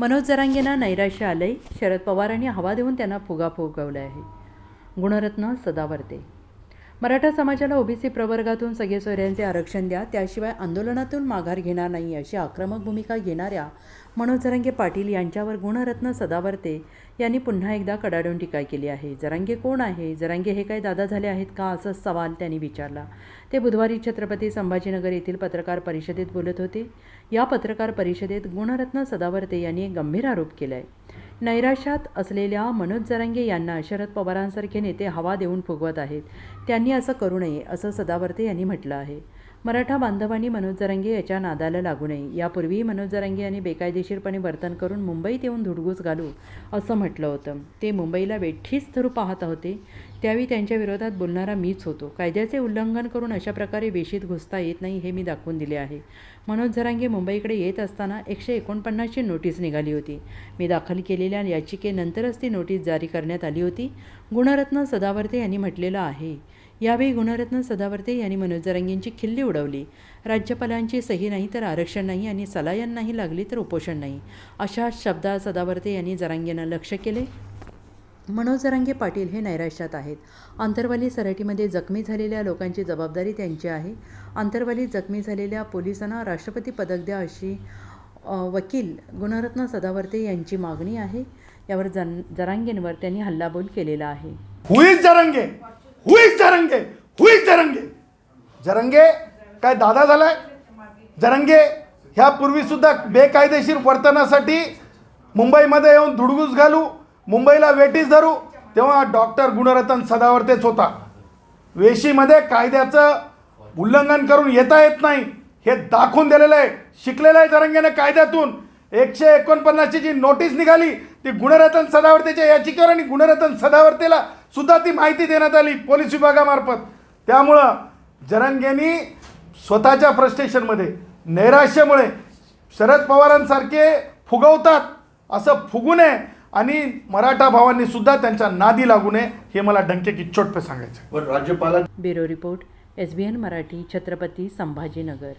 मनोज जरांगेंना नैराश्य आलंय. शरद पवारांनी हवा देऊन त्यांना फुगा फुगवला आहे. गुणरत्न सदावर्ते. मराठा समाजाला ओबीसी प्रवर्गातून सगळे सोयऱ्यांचे आरक्षण द्या त्याशिवाय आंदोलनातून माघार घेणार नाही अशी आक्रमक भूमिका घेणाऱ्या मनोज जरांगे पाटील यांच्यावर गुणरत्न सदावर्ते यांनी पुन्हा एकदा कडाडून टीका केली आहे. जरांगे कोण आहे? जरांगे हे काय दादा झाले आहेत का? असा सवाल त्यांनी विचारला. ते बुधवारी छत्रपती संभाजीनगर येथील पत्रकार परिषदेत बोलत होते. या पत्रकार परिषदेत गुणरत्न सदावर्ते यांनी एक गंभीर आरोप केला आहे नैराश्यात असलेल्या मनोज जरांगे यांना शरद पवारांसारखे नेते हवा देऊन फुगवत आहेत. त्यांनी असं करू नये असं सदावर्ते यांनी म्हटलं आहे. मराठा बांधवांनी मनोज जरांगे याच्या नादाला लागू नये. यापूर्वीही मनोज जरांगे यांनी बेकायदेशीरपणे वर्तन करून मुंबईत येऊन धुडगूस घालू असं म्हटलं होतं. ते मुंबईला वेठीच धरू पाहत होते. त्यावेळी त्यांच्या विरोधात बोलणारा मीच होतो. कायद्याचे उल्लंघन करून अशा प्रकारे वेशीत घुसता येत नाही हे मी दाखवून दिले आहे. मनोज जरांगे मुंबईकडे येत असताना एकशे एकोणपन्नासची नोटीस निघाली होती. मी दाखल केलेल्या याचिकेनंतरच ती नोटीस जारी करण्यात आली होती. गुणरत्न सदावर्ते यांनी म्हटलेलं आहे. यावेळी गुणरत्न सदावर्ते यांनी मनोज जरांगेंची खिल्ली उडवली. राज्यपालांची सही नाही तर आरक्षण नाही आणि सलायन नाही लागली तर उपोषण नाही. अशा शब्दात सदावर्ते यांनी जरांगींना लक्ष केले. मनोज जरांगे पाटील हे नैराश्यात आहेत. आंतरवाली सराटीमध्ये जखमी झालेल्या लोकांची जबाबदारी त्यांची आहे. आंतरवालीत जखमी झालेल्या पोलिसांना राष्ट्रपती पदक द्या अशी वकील गुणरत्न सदावर्ते यांची मागणी आहे. यावर जन जरांगेंवर त्यांनी हल्लाबोल केलेला आहे. हुईच जरंगे! हुईच जरंगे हुईच जरंगे जरंगे काय दादा झालाय? जरंगे ह्या सुद्धा बेकायदेशीर वर्तनासाठी मुंबईमध्ये येऊन धुडगूस घालू मुंबईला वेटीस धरू तेव्हा डॉक्टर गुणरतन सदावर्तेच होता. वेशीमध्ये कायद्याचं उल्लंघन करून येता येत नाही हे दाखवून दिलेलं आहे. शिकलेलं आहे जरंगेने कायद्यातून. एकशे एकोणपन्नासची जी नोटीस निघाली ती गुणरत्न सदावर्तेच्या याचिकेवर आणि गुणरत्न सदावर्तेला सुद्धा ती माहिती देण्यात आली पोलीस विभागामार्फत. त्यामुळं जरंगेनी स्वतःच्या फ्रस्ट्रेशनमध्ये नैराश्यामुळे शरद पवारांसारखे फुगवतात असं फुगू नये आणि मराठा भावांनी सुद्धा त्यांच्या नादी लागू नये हे मला डंके की चोट पे सांगायचं राज्यपालांनी bureau report S B N Marathi Chhatrapati Sambhajinagar.